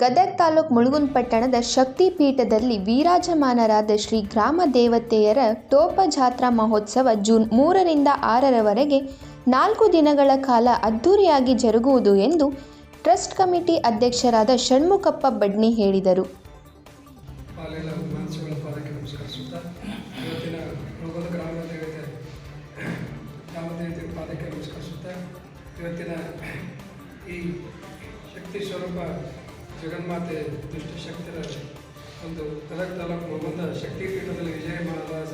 ಗದಗ ತಾಲೂಕು ಮುಳುಗುನ್ ಪಟ್ಟಣದ ಶಕ್ತಿ ಪೀಠದಲ್ಲಿ ವಿರಾಜಮಾನರಾದ ಶ್ರೀ ಗ್ರಾಮ ದೇವತೆಯರ ಟೋಪ ಜಾತ್ರಾ ಮಹೋತ್ಸವ ಜೂನ್ ಮೂರರಿಂದ ಆರರವರೆಗೆ ನಾಲ್ಕು ದಿನಗಳ ಕಾಲ ಅದ್ಧೂರಿಯಾಗಿ ಜರುಗುವುದು ಎಂದು ಟ್ರಸ್ಟ್ ಕಮಿಟಿ ಅಧ್ಯಕ್ಷರಾದ ಷಣ್ಮುಖಪ್ಪ ಬಡ್ನಿ ಹೇಳಿದರು. ಶಕ್ತಿ ಸ್ವರೂಪ ಜಗನ್ಮಾತೆ ದುಷ್ಟಶಕ್ತಿರ ಒಂದು ಗದಗ ತಾಲೂಕು ಬಂದ ಶಕ್ತಿ ಪೀಠದಲ್ಲಿ ವಿಜಯ ಮಹಾರಾಜ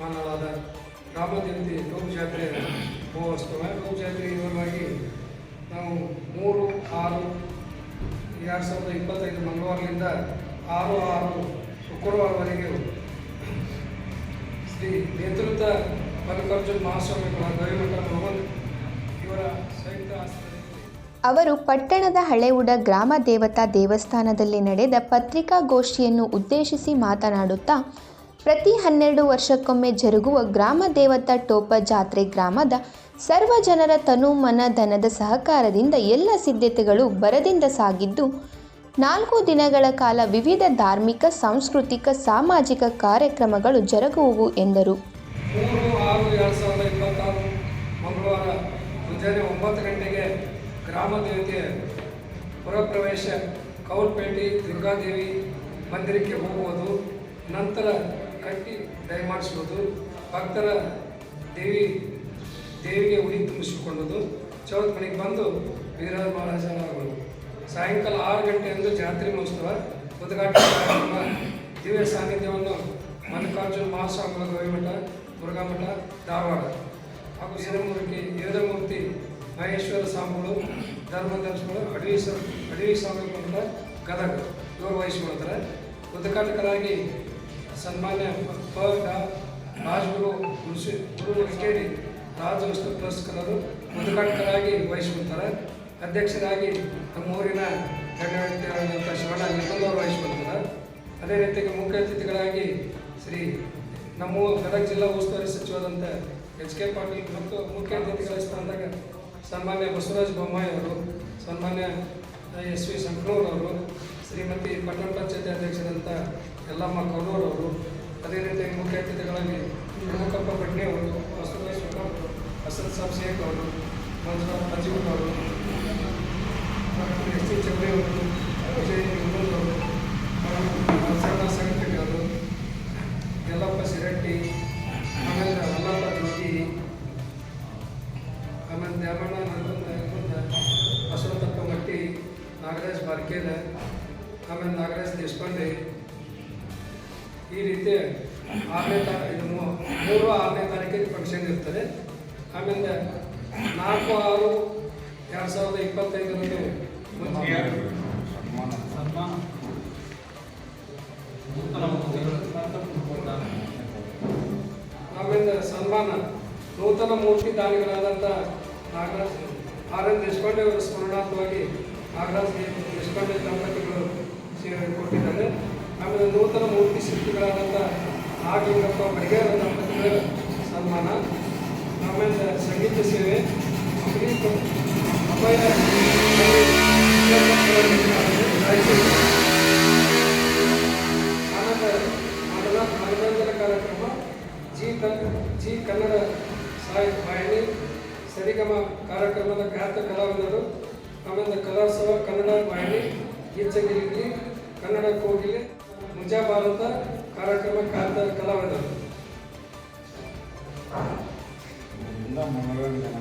ಮಾನವಾದ ರಾಮಜಯಂತಿ ದೇವತೆ ಲೋಕ ಜಾತ್ರೆ ಮಹೋತ್ಸವ ಲೋಕ ಜಾತ್ರೆ ವಿವರವಾಗಿ ನಾವು ಮೂರು, ಆರು, ಎರಡು ಸಾವಿರದ ಇಪ್ಪತ್ತೈದು ಮಂಗಳವಾರದಿಂದ ಆರು ಆರು ಶುಕ್ರವಾರವರೆಗೆ ಶ್ರೀ ನೇತೃತ್ವ ಮಲ್ಲಿಕಾರ್ಜುನ್ ಮಹಾಸ್ವಾಮಿಗಳ ಗವಿಮಠ ಆಶ್ರಯದಲ್ಲಿ ಅವರು ಪಟ್ಟಣದ ಹಳೆವುಡ ಗ್ರಾಮ ದೇವತಾ ದೇವಸ್ಥಾನದಲ್ಲಿ ನಡೆದ ಪತ್ರಿಕಾಗೋಷ್ಠಿಯನ್ನು ಉದ್ದೇಶಿಸಿ ಮಾತನಾಡುತ್ತಾ, ಪ್ರತಿ ಹನ್ನೆರಡು ವರ್ಷಕ್ಕೊಮ್ಮೆ ಜರುಗುವ ಗ್ರಾಮ ದೇವತಾ ಟೋಪ ಜಾತ್ರೆ ಗ್ರಾಮದ ಸರ್ವ ಜನರ ತನು ಮನ ಧನದ ಸಹಕಾರದಿಂದ ಎಲ್ಲ ಸಿದ್ಧತೆಗಳು ಬರದಿಂದ ಸಾಗಿದ್ದು, ನಾಲ್ಕು ದಿನಗಳ ಕಾಲ ವಿವಿಧ ಧಾರ್ಮಿಕ, ಸಾಂಸ್ಕೃತಿಕ, ಸಾಮಾಜಿಕ ಕಾರ್ಯಕ್ರಮಗಳು ಜರುಗುವು ಎಂದರು. ಮಂಗಳವಾರ ಮುಂಜಾನೆ ಒಂಬತ್ತು ಗಂಟೆಗೆ ಗ್ರಾಮ ಪುರಪ್ರವೇಶ, ಕೌಲ್ಪೇಟೆ ದುರ್ಗಾದೇವಿ ಮಂದಿರಕ್ಕೆ ಹೋಗುವುದು, ನಂತರ ಕಟ್ಟಿ ದಯಮಾಡಿಸುವುದು, ಭಕ್ತರ ದೇವಿ, ದೇವಿಗೆ ಉಡಿ ತುಂಬಿಸಿಕೊಳ್ಳೋದು ಚೌತ್ ಮನೆಗೆ ಬಂದು ವೀರ ಮಹಾರಾಜನಾಗುವುದು ಸಾಯಂಕಾಲ ಆರು ಗಂಟೆಯಂದು ಜಾತ್ರೆ ಮಹೋತ್ಸವ, ಉದ್ಘಾಟನೆ ದಿವ್ಯ ಸಾನ್ನಿಧ್ಯವನ್ನು ಮಲ್ಲಿಕಾರ್ಜುನ ಮಹಾಸ್ವಾಮಿಗಳ ಗವಿಮಠ ಮುರುಘಾಮಠ ಧಾರವಾಡ ಹಾಗೂ ಸಿರಮೂರ್ತಿ ವೇದಮೂರ್ತಿ ಮಹೇಶ್ವರ ಸ್ವಾಮಿಗಳು, ಧರ್ಮದರ್ಶಿಗಳು ಅಡವಿ ಅಡವಿ ಸ್ವಾಮಿ ಮಠ ಗದಗ ಇವರು ವಹಿಸಿಕೊಳ್ತಾರೆ. ಉದ್ಘಾಟಕರಾಗಿ ಸನ್ಮಾನ್ಯ ಪ ರಾಜಗುರು ಮುನ್ಸಿ ಗುರು ಕೇಳಿ ರಾಜವಸ್ತು ಪುರಸ್ಕರರು ಉದ್ಘಾಟಕರಾಗಿ ವಹಿಸಿಕೊಳ್ತಾರೆ. ಅಧ್ಯಕ್ಷರಾಗಿ ನಮ್ಮೂರಿನ ಗಣ್ಯವ್ಯಕ್ತಿಯಾದಂಥ ಶರಣ ನಿರ್ಮಲವರು ವಹಿಸಿಕೊಳ್ತಾರೆ. ಅದೇ ರೀತಿಯಾಗಿ ಮುಖ್ಯ ಅತಿಥಿಗಳಾಗಿ ಶ್ರೀ ನಮ್ಮ ಗದಗ ಜಿಲ್ಲಾ ಉಸ್ತುವಾರಿ ಸಚಿವರಾದಂಥ ಎಚ್ ಕೆ ಪಾಟೀಲ್ ಮತ್ತು ಮುಖ್ಯ ಅತಿಥಿಗಳ ಸ್ಥಾನದಾಗ ಸನ್ಮಾನ್ಯ ಬಸವರಾಜ ಬೊಮ್ಮಾಯಿ ಅವರು, ಸನ್ಮಾನ್ಯ ಎಸ್ ವಿ ಸಂಕನೂರವರು ಶ್ರೀಮತಿ ಪಟ್ಟಣ ಪಂಚಾಯತಿ ಅಧ್ಯಕ್ಷರಂತ ಯಲ್ಲಮ್ಮ ಕಲ್ಲೂರವರು ಅದೇ ರೀತಿಯಾಗಿ ಮುಖ್ಯ ಅತಿಥಿಗಳಾಗಿ ಪ್ರಮುಖಪ್ಪ ಬಡ್ನಿ ಅವರು ಬಸವರಾಜ್ ಅವರು ಸಾಬ್ ಶೇಖ್ ಅವರು, ಮಂಜುನಾಥ್ ಮಂಜುನಾಥ್ ಅವರು ನಾಗರಾಜ್ ಬಾರ್ಕೇಲ ಆಮೇಲೆ ನಾಗರಾಜ್ ದೇಶಪಾಂಡೆ. ಈ ರೀತಿ ಆರನೇ ತಾರೀಕು ಇದು ಮೂ- ಮೂರು ಆರನೇ ತಾರೀಕಿಗೆ ಫಂಕ್ಷನ್ ಇರ್ತದೆ. ಆಮೇಲೆ ನಾಲ್ಕು ಆರು ಎರಡು ಸಾವಿರದ ಇಪ್ಪತ್ತೈದರಂದು ಆಮೇಲೆ ಸನ್ಮಾನ. ನೂತನ ಮೂರ್ತಿ ದಾನಿಗಳಾದಂಥ ನಾಗರಾಜ್ ಆರ್ ಎನ್ ದೇಶಪಾಂಡೆ ಅವರ ಸ್ಮರಣಾರ್ಥವಾಗಿ ನಾಗರಾಜ್ ದೇಶಪಾಂಡೆ ದಂಪತಿಗಳು ಕೊಟ್ಟಿದ್ದಾರೆ. ಆಮೇಲೆ ನೂತನ ಮೂರ್ತಿ ಶಿಲ್ಪಿಗಳಾದಂಥ ನಾಗಲಿಂಗಪ್ಪ ಬಡಿಗೇರ ದಂಪತಿಗಳ ಸನ್ಮಾನ. ಆಮೇಲೆ ಸಂಗೀತ ಸೇವೆ. ಅಭಯ ಕಾರ್ಯಕ್ರಮ. ಜಿ ಕನ್ ಜಿ ಕನ್ನಡ ಸಾಹಿತ್ಯ ವಾಹಿನಿ ಸರಿಗಮ ಕಾರ್ಯಕ್ರಮದ ಖ್ಯಾತ ಕಲಾವಿದರು ಆಮೇಲೆ ಕಲೋತ್ಸವ ಕನ್ನಡ ವಾಹಿನಿ ಗೀಚಗಿರಿ ಕನ್ನಡ ಕೋಗಿಲೆ ಮುಂಜಾ ಭಾರತ ಕಾರ್ಯಕ್ರಮ ಕಾರ್ಯ ಕಲಾವಿದರು. ಮನೋರಂಜನಾ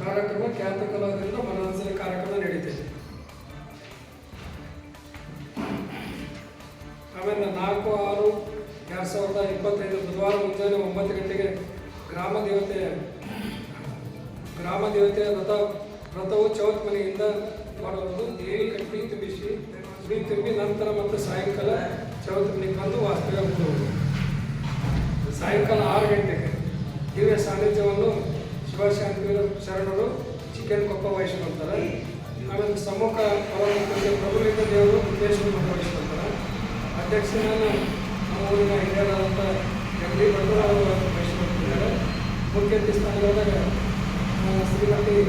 ಕಾರ್ಯಕ್ರಮ. ಖ್ಯಾತ ಕಲಾವಿದರಿಂದ ಮನರಂಜನೆ ಕಾರ್ಯಕ್ರಮ ನಡೀತಿದೆ. ಆಮೇಲೆ ನಾಲ್ಕು ಆರು ಎರಡು ಸಾವಿರದ ಇಪ್ಪತ್ತೈದು ಬುಧವಾರ ಮುಂಜಾನೆ ಒಂಬತ್ತು ಗಂಟೆಗೆ ಗ್ರಾಮ ದೇವತೆಯ ಗ್ರಾಮ ದೇವತೆಯ ವ್ರತ ವ್ರತವು ಚೌತ್ ಮನೆಯಿಂದ ಮಾಡುವುದು ದೇವಿ ಕಟ್ಟಿ ತುಂಬಿಸಿ ಸುಡಿ ತುಂಬಿ ನಂತರ ಮತ್ತು ಸಾಯಂಕಾಲ ಚೌತ್ ಮನೆಗೆ ಬಂದು ವಾಸ್ತವ್ಯ ಸಾಯಂಕಾಲ ಆರು ಗಂಟೆಗೆ ದಿವ್ಯ ಸಾನ್ನಿಧ್ಯವನ್ನು ಶಿವಶಾಂತಿ ಶರಣರು ಚಿಕನ್ ಕೊಪ್ಪ ವಹಿಸ್ಕೊಳ್ತಾರೆ ಆಮೇಲೆ ಸಮ್ಮುಖ ಅವರ ಪ್ರಭುಲಿಂಗ ದೇವರು ಉದ್ದೇಶವನ್ನು ವಹಿಸ್ಕೊಳ್ತಾರೆ ಅಧ್ಯಕ್ಷನ ನಮ್ಮ ಊರಿನ ಹಿರಿಯರಾದಂಥ ಎಂ ಡಿ ಭಟ್ರು ಅವರು ವಹಿಸ್ಕೊಳ್ತಿದ್ದಾರೆ ಮುಖ್ಯ ಆ, ಶ್ರೀಮತಿ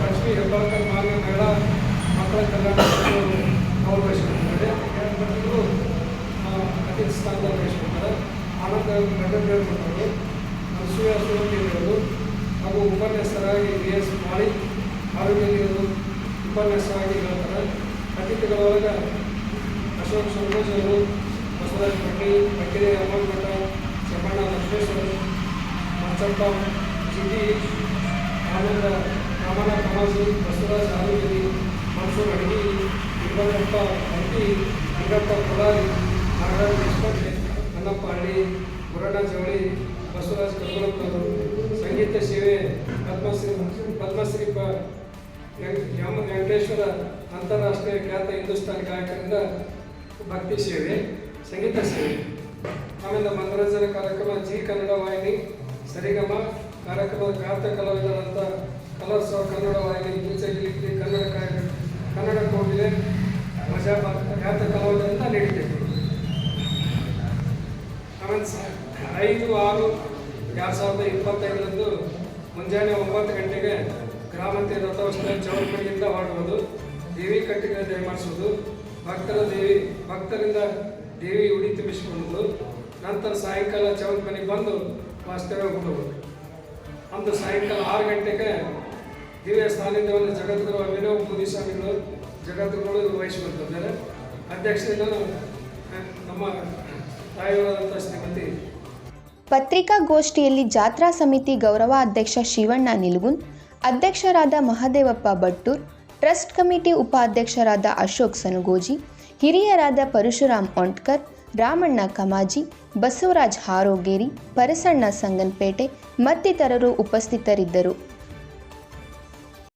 ಲಕ್ಷ್ಮೀ ಹೆಬ್ಬಾಳ್ಕರ್ ಮಾನ್ಯ ಮಹಿಳಾ ಮಕ್ಕಳ ಕಲ್ಯಾಣ ಅವರು ವಹಿಸ್ಕೊಳ್ತಾರೆ ಇವರು ಅತಿಥಿ ಸ್ಥಾನದಲ್ಲಿ ವಹಿಸ್ಕೊಳ್ತಾರೆ ಆನಂದ ಕೊಟ್ಟರು ಅಸೂಯ ಶಿವಕೇರಿಯವರು ಹಾಗೂ ಉಪನ್ಯಾಸರಾಗಿ ಬಿ ಎಸ್ ಮಾಳಿ ಆರೋಗ್ಯರು ಉಪನ್ಯಾಸರಾಗಿ ಹೇಳ್ತಾರೆ ಅತಿಥಿಗಳೊಳಗೆ ಅಶೋಕ್ ಸಂತೋಷ್ ಅವರು, ಬಸವರಾಜ್ ಪಟ್ಟಿ ಬಕ್ಕಿರೆ ಮಠ ಚಮ್ಮಣ್ಣ ಲಕ್ಷ್ಮೇಶ್ವರ, ಮಚ್ಚಪ್ಪ ಜಿಟಿ ಆನಂದ ರಾಮನ ಪ್ರವಾಸಿ ಬಸವರಾಜ್ ಆರೋಗ್ಯರಿ ಮನ್ಸೂರ್ ಅಡಗಿ ಇಬ್ಬರಪ್ಪ ಹಟ್ಟಿ ಅಂಗಪ್ಪ ಕೊಲಾರಿ ನಾಗರಾಜ್ ದೇಶಪಾಂಡೆ ಅನ್ನಪ್ಪ ಹಳ್ಳಿ ಮುರಣ್ಣ ಜವಳಿ, ಬಸವರಾಜ್ ಕಲ್ಕೊಳಪ್ಪನವರು ಸಂಗೀತ ಸೇವೆ, ಪದ್ಮಶ್ರೀ ಪದ್ಮಶ್ರೀ ಪ ಎಂ ವೆಂಕಟೇಶ್ವರ ಅಂತಾರಾಷ್ಟ್ರೀಯ ಖ್ಯಾತ ಹಿಂದೂಸ್ತಾನಿ ಗಾಯಕರಿಂದ ಭಕ್ತಿ ಸೇವೆ, ಸಂಗೀತ ಸೇವೆ. ಆಮೇಲೆ ಮನೋರಂಜನಾ ಕಾರ್ಯಕ್ರಮ ಜಿ ಕನ್ನಡ ವಾಹಿನಿ, ಸರಿಗಮ. ಕಾರ್ಯಕ್ರಮದ ಖ್ಯಾತ ಕಲಾವಿದರಂತ ಕಲರ್ಸ್ ಕನ್ನಡ ವಾಹಿನಿ ಗೀಚಗಿಲಿಕ್ಕೆ ಕನ್ನಡ ಕಾರ್ಯ ಕನ್ನಡ ಕೋಗಿಲೆ ಮಜಾ ಬಾ- ಖ್ಯಾತ ಕಲಾವಿದರಿಂದ ನೀಡಿದ್ದೇವೆ. ಐದು ಆರು ಎರಡು ಸಾವಿರದ ಇಪ್ಪತ್ತೈದರಂದು ಮುಂಜಾನೆ ಒಂಬತ್ತು ಗಂಟೆಗೆ ಗ್ರಾಮತೆ ರಥೋತ್ಸವ ಚೌಲ್ಪಡಿಯಿಂದ ಹೊರಡುವುದು, ದೇವಿ ಕಟ್ಟಿಗೆ ದಯಮಾಡಿಸುವುದು ಭಕ್ತರ ದೇವಿ, ಭಕ್ತರಿಂದ ದೇವಿ ಉಡಿ ತುಂಬಿಸಿಕೊಳ್ಳುವುದು ನಂತರ ಸಾಯಂಕಾಲ ಚೌಲ್ಪನಿ ಬಂದು ವಾಸ್ತವ್ಯ ಹೂಡುವುದು ಅಂದು ಸಾಯಂಕಾಲ ಆರು ಗಂಟೆಗೆ ದಿವ್ಯ ಸಾನ್ನಿಧ್ಯವನ್ನು ಜಗದ್ಗುರು ಅಭಿನವ ಮುದಿ ಸ್ವಾಮಿಗಳು ಜಗದ್ಗುರುಗಳು ವಹಿಸಿಕೊಳ್ತಿದ್ದಾರೆ ಅಧ್ಯಕ್ಷರಿಂದ ನಮ್ಮ ತಾಯಿಯವರಾದಂಥ ಶ್ರೀಮತಿ ಪತ್ರಿಕಾಗೋಷ್ಠಿಯಲ್ಲಿ ಜಾತ್ರಾ ಸಮಿತಿ ಗೌರವ ಅಧ್ಯಕ್ಷ ಶಿವಣ್ಣ ನಿಲ್ಗುನ್, ಅಧ್ಯಕ್ಷರಾದ ಮಹದೇವಪ್ಪ ಬಟ್ಟೂರ್ ಟ್ರಸ್ಟ್ ಕಮಿಟಿ ಉಪಾಧ್ಯಕ್ಷರಾದ ಅಶೋಕ್ ಸನುಗೋಜಿ, ಹಿರಿಯರಾದ ಪರಶುರಾಮ್ ಒಂಟ್ಕರ್ ರಾಮಣ್ಣ ಕಮಾಜಿ ಬಸವರಾಜ್ ಹಾರೋಗೇರಿ ಪರಸಣ್ಣ ಸಂಗನ್ಪೇಟೆ ಮತ್ತಿತರರು ಉಪಸ್ಥಿತರಿದ್ದರು.